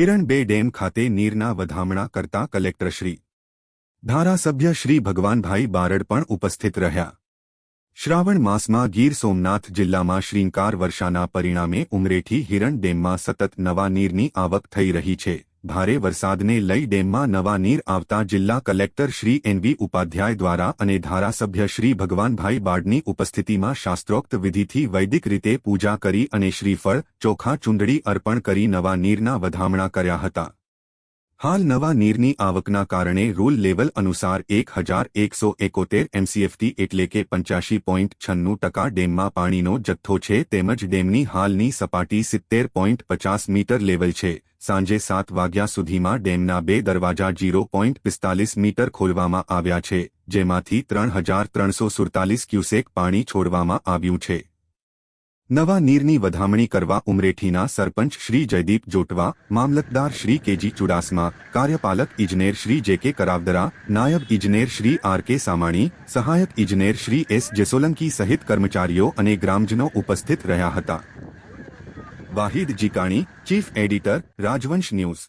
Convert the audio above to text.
હિરણ બે ડેમ ખાતે નીરના વધામણા કરતા કલેક્ટરશ્રી. ધારાસભ્ય શ્રી ભગવાનભાઈ બારડ પણ ઉપસ્થિત રહ્યા. શ્રાવણ માસમાં ગીર સોમનાથ જિલ્લામાં શ્રીંકાર વર્ષાના પરિણામે ઉમરેઠી હિરણ ડેમમાં સતત નવા નીરની આવક થઈ રહી છે. ભારે વરસાદને લઈ ડેમમાં નવા નીર આવતા જિલ્લા કલેક્ટર શ્રી એનવી ઉપાધ્યાય દ્વારા અને ધારાસભ્ય શ્રી ભગવાનભાઈ બાડની ઉપસ્થિતિમાં શાસ્ત્રોક્ત વિધિથી વૈદિક રીતે પૂજા કરી અને શ્રીફળ, ચોખા, ચૂંદડી અર્પણ કરી નવા નીરના વધામણા કર્યા હતા. હાલ નવા નીરની આવકના કારણે રૂલ લેવલ અનુસાર એક હજાર એકસો એકોતેર એમસીએફટી એટલે કે પંચ્યાસી પોઈન્ટ છન્નું ટકા ડેમમાં પાણીનો જથ્થો છે તેમજ ડેમની હાલની સપાટી સિત્તેર પોઈન્ટ પચાસ મીટર લેવલ છે. સાંજે સાત વાગ્યા સુધીમાં ડેમના બે દરવાજા જીરો પોઈન્ટ પિસ્તાલીસ મીટર ખોલવામાં આવ્યા છે, જેમાંથી ત્રણ હજાર ત્રણસો સુડતાલીસ ક્યુસેક પાણી છોડવામાં આવ્યું છે. નવા નીરની વધામણી કરવા ઉમરેઠીના સરપંચ શ્રી જયદીપ જોટવા, મામલતદાર શ્રી કેજી ચુડાસમા, કાર્યપાલક ઇજનેર શ્રી જે કે કરાવદરા, નાયબ ઇજનેર શ્રી આર કે સામાણી, સહાયક ઇજનેર શ્રી એસ જેસોલંકી સહિત કર્મચારીઓ અને ગ્રામજનો ઉપસ્થિત રહ્યા હતા. Wahid Jikani, chief editor, Rajvansh news.